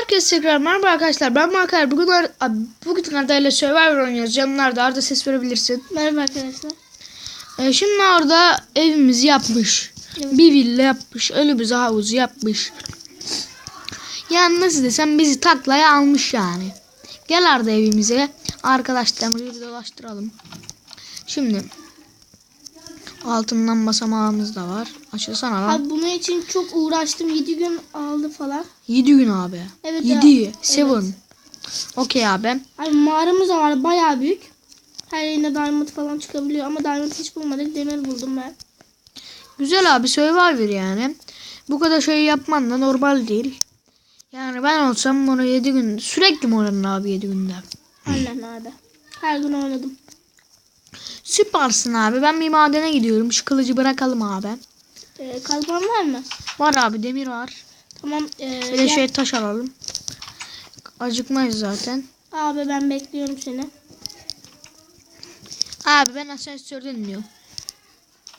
Herkese tekrar merhaba arkadaşlar. Ben Makar. Bugün Ar- bugün Arda ile Survivor oynuyoruz. Canlar da Arda ses verebilirsin. Merhaba arkadaşlar. Ee, şimdi Arda evimizi yapmış. Evet. Bir villa yapmış. Öyle bir havuzu yapmış. Yani nasıl desem bizi taklaya almış yani. Gel Arda evimize. Arkadaşlarımızı bir dolaştıralım. Şimdi altından basamağımız da var. Açılsana lan. Abi bunun için çok uğraştım. 7 gün aldı falan. 7 gün abi. Evet ya. 7. 7. Okey abi. Abi mağaramız da var bayağı büyük. Her yerine diamond falan çıkabiliyor ama diamond hiç bulmadık. Demir buldum ben. Güzel abi Survivor yani. Bu kadar şey yapman da normal değil. Yani ben olsam bunu 7 gün sürekli mi oynadın abi 7 günde? Aynen abi. Her gün oynadım. Süpersin abi. Ben bir madene gidiyorum. Şu kılıcı bırakalım abi. Ee, kalkan var mı? Var abi demir var. Tamam. Ee, Bir de şey taş alalım. Acıkmayız zaten. Abi ben bekliyorum seni. Abi ben asansörden iniyorum.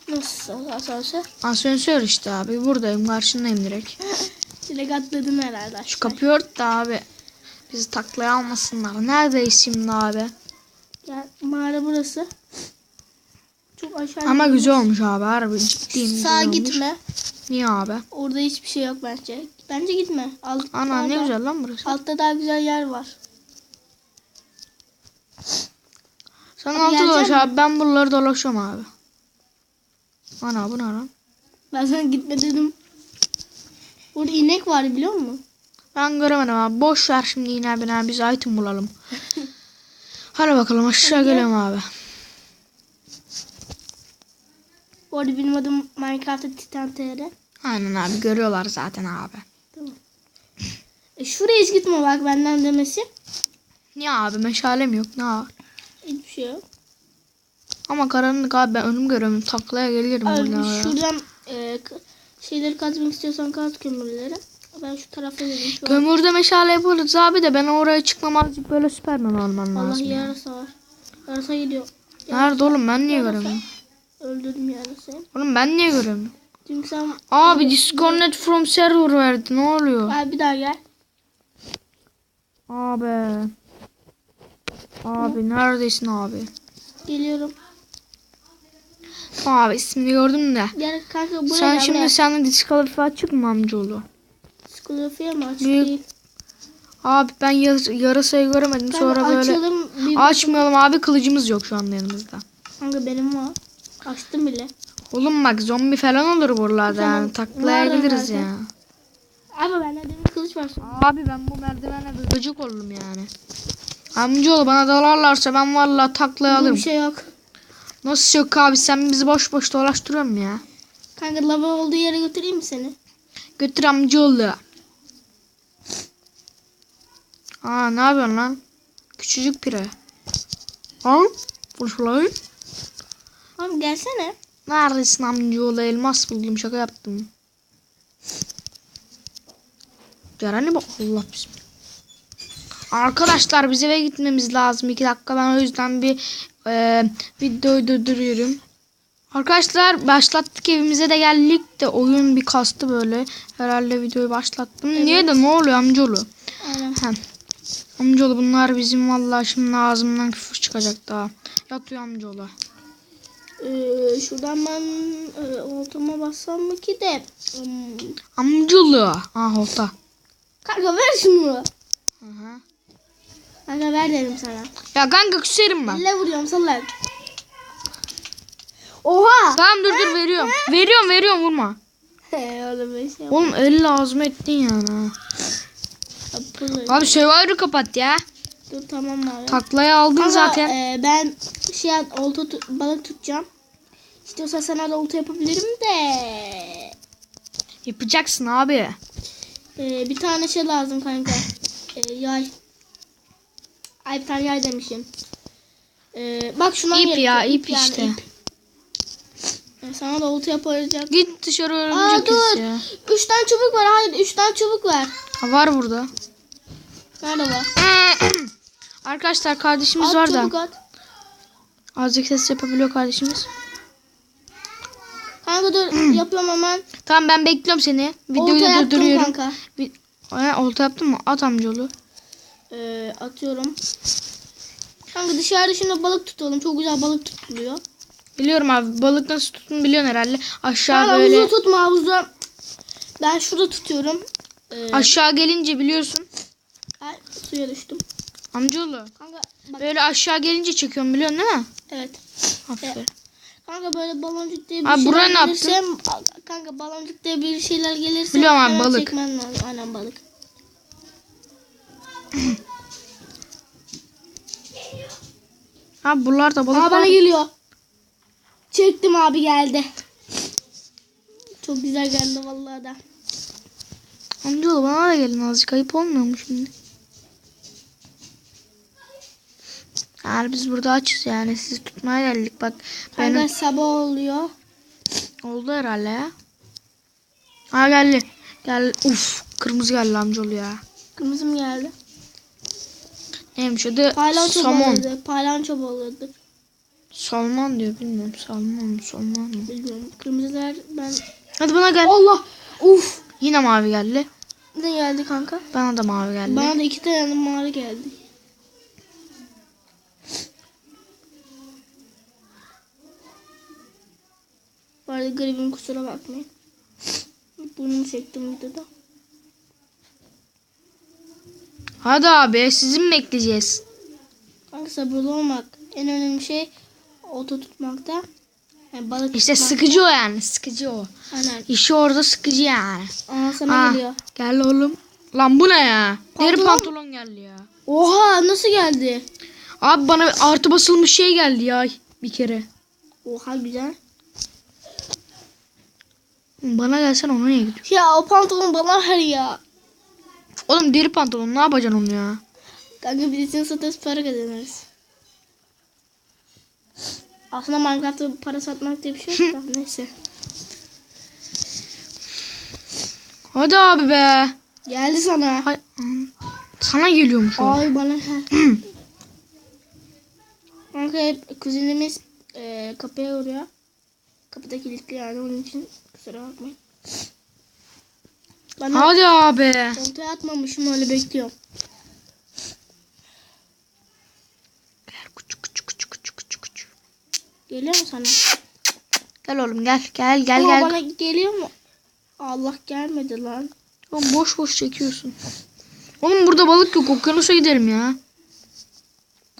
Nasıl asansör? Asansör işte abi. Buradayım. Karşındayım direkt. Direkt atladın herhalde aşağı. Şu kapıyı ört da abi. Bizi taklaya almasınlar. Neredeyiz şimdi abi? Gel, mağara burası. Çok aşağı. Ama güzel olmuş abi. Harbi ciddiyim. güzel Sağa olmuş. gitme. Niye abi? Orada hiçbir şey yok bence. Bence gitme. Alt, Ana ne daha- güzel lan burası. Altta daha güzel yer var. Sen Abi altı dolaş abi. Ben buraları dolaşıyorum abi. Ana bu ne lan? Ben sana gitme dedim. Burada inek var biliyor musun? Ben göremedim abi. Boş ver şimdi ben abi. Biz item bulalım. Hadi bakalım aşağı gelelim abi. Bu arada benim adım Minecraft'ta Titan TR. Aynen abi görüyorlar zaten abi. Tamam. E şuraya hiç gitme bak benden demesi. Niye abi meşalem yok ne var? Hiçbir şey yok. Ama karanlık abi ben önüm görüyorum. Taklaya gelirim Abi şuradan e, şeyleri kazmak istiyorsan kaz kömürleri. Ben şu tarafa geleyim şu an. Kömürde meşale yaparız abi de ben oraya çıkmam azıcık böyle süpermen olman Allah lazım. ya. yarasa var. Yarasa gidiyor. Nerede oğlum ben niye Yarasa. göremiyorum? Öldürdüm yarasayı. Oğlum ben niye göremiyorum? Çünkü sen... Abi disconnect from server verdi ne oluyor? Abi bir daha gel. Abi. Abi neredesin abi? Geliyorum. Abi ismini gördüm de. Gel kanka buraya Sen gel. şimdi buraya. senin disqualify açık mı amcaoğlu? Skolofiye mi açık Büyük- değil? Abi ben yar- yarasayı göremedim Kanka sonra böyle. açalım. Bir Açmayalım abi kılıcımız yok şu anda yanımızda. Kanka benim var. Açtım bile. Oğlum bak zombi falan olur buralarda Tamam, yani taklaya geliriz zaten. ya. Abi bende demir kılıç var. Abi ben bu merdivene bir gıcık oldum yani. Amcaoğlu bana dalarlarsa ben vallahi taklaya alırım. bir şey yok. Nasıl yok abi sen bizi boş boş dolaştırıyorsun ya. Kanka lava olduğu yere götüreyim mi seni? Götür amcaoğlu. Aa ne yapıyorsun lan? Küçücük pire. Al. Fırçalayın. Abi gelsene. Neredesin amcaoğlu? Elmas buldum şaka yaptım. Ceren'e bak Allah bismillah. Arkadaşlar biz eve gitmemiz lazım. 2 dakika ben o yüzden bir e, videoyu durduruyorum. Arkadaşlar başlattık evimize de geldik de oyun bir kastı böyle. Herhalde videoyu başlattım. Niye de ne oluyor amcaoğlu? Hem. Amcaoğlu bunlar bizim vallahi şimdi ağzımdan küfür çıkacak daha. Yatıyor amcaoğlu. Ee, şuradan ben e, oltama bassam mı ki de. Hmm. Amcaoğlu. Ah olta. Kanka ver şunu. Hı hı. Kanka ver dedim sana. Ya kanka küserim ben. Elle vuruyorum salak. Oha. Tamam dur dur veriyorum. Veriyorum veriyorum vurma. Bir şey. Oğlum el lazım ettin yani. ha. Abi Survivor'ı kapat ya. Dur tamam abi. Taklaya aldın Kanka, zaten. e, ben şey olta balık tutacağım. İstiyorsan sana da olta yapabilirim de. Yapacaksın abi. E, bir tane şey lazım kanka. E, yay. Ay bir tane yay demişim. E, bak şuna İp ya, ip yani, işte. ip. Sana da olta yapacağım. Git dışarı Aa örümcek dur. kes ya. Üç tane çubuk var. Hayır üç tane çubuk var. Ha, var burada. Nerede var? Arkadaşlar kardeşimiz At var da. at. Azıcık ses yapabiliyor kardeşimiz. Kanka dur yapıyorum hemen. Tamam ben bekliyorum seni. Videoyu Olta da durduruyorum. kanka. Olta yaptın mı? At amcaoğlu. Ee, atıyorum. Kanka dışarıda şimdi balık tutalım. Çok güzel balık tutuluyor. Biliyorum abi balık nasıl tutun biliyorsun herhalde. Aşağı Kanka böyle havuzu tutma havuzu. Ben şurada tutuyorum. Ee, aşağı gelince biliyorsun. ay, suya düştüm. Amcaoğlu. Kanka bak Böyle aşağı gelince çekiyorum biliyorsun değil mi? evet. Aferin. Kanka böyle baloncuk diye bir Abi şeyler buraya ne gelirse kanka baloncuk diye bir şeyler gelirse Biliyorum abi, balık. çekmen lazım. Aynen balık. Abi buralar da balık Aa bana geliyor. Çektim abi geldi. Çok güzel geldi vallahi da. Amcaoğlu bana da gelin azıcık ayıp olmuyor mu şimdi? Yani biz burada açız yani sizi tutmaya geldik bak. Kanka Benim sabah oluyor. oldu herhalde ya. Ha geldi. Gel. Uf kırmızı geldi amcaoğlu ya. Kırmızı mı geldi? Neymiş adı? Palyaço Somon. balığı. Palyaço balığıdır. Salman diyor bilmiyorum. Salman mı salman mı? Bilmiyorum. Kırmızılar ben... Hadi bana gel. Allah! Uf! Yine mavi geldi. Ne geldi kanka? Bana da mavi geldi. Bana da iki tane mavi geldi. Arada garibim kusura bakmayın. Burnumu çektim videoda. Hadi abi sizin mi bekleyeceğiz? Kanka sabırlı olmak en önemli şey oto tutmakta. Yani balık İşte tutmakta. sıkıcı o yani sıkıcı o. Aynen. İşi orada sıkıcı yani. Aa sana Ha, geliyor. Gel oğlum. Lan bu ne ya? Deri Pantolon. pantolon geldi ya. Oha nasıl geldi? Abi bana artı basılmış şey geldi ya bir kere. Oha güzel. Bana gelsen ona niye gidiyor? Ya o pantolon bana ver ya. Oğlum deri pantolon ne yapacaksın onu ya? Kanka birisini satarız para kazanırız. Aslında Minecraft'ta para satmak diye bir şey yok da neyse. Hadi abi be. Geldi sana. Hay- Sana geliyormuş o. Ay bana her. Kanka hep kuzenimiz e, kapıya vuruyor. Kapıda kilitli yani onun için kusura bakmayın. De Hadi abi. oltaya atmamışım öyle bekliyorum. Gel küçük küçük küçük küçük küçük küçük. Geliyor mu sana? Gel oğlum gel gel gel Ama gel. bana geliyor mu? Allah gelmedi lan. Oğlum boş boş çekiyorsun. Oğlum burada balık yok. Okyanusa gidelim ya.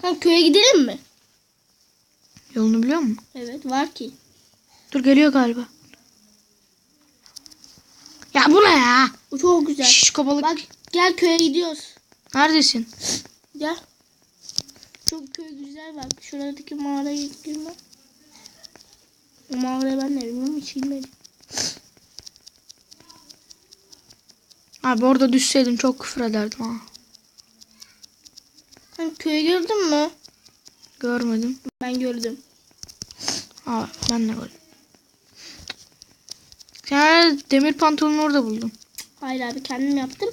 Kanka köye gidelim mi? Yolunu biliyor musun? Evet var ki. Dur geliyor galiba. Ya bu ne ya? Bu çok güzel. Şişko balık. Bak gel köye gidiyoruz. Neredesin? Gel. Çok köy güzel bak. Şuradaki mağaraya girme. O mağaraya ben de bilmiyorum hiç girmedim. Abi orada düşseydim çok küfür ederdim ha. Sen köyü gördün mü? Görmedim. Ben gördüm. Aa, ben de gördüm. Sen demir pantolonu orada buldum. Hayır abi kendim yaptım.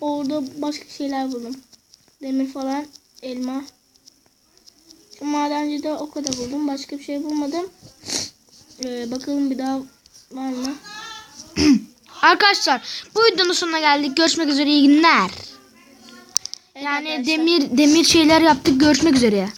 Orada başka şeyler buldum. Demir falan, elma. Şu madencide o kadar buldum. Başka bir şey bulmadım. Ee, bakalım bir daha var mı? Arkadaşlar bu videonun sonuna geldik. Görüşmek üzere iyi günler. Evet Yani arkadaşlar. demir demir şeyler yaptık. Görüşmek üzere.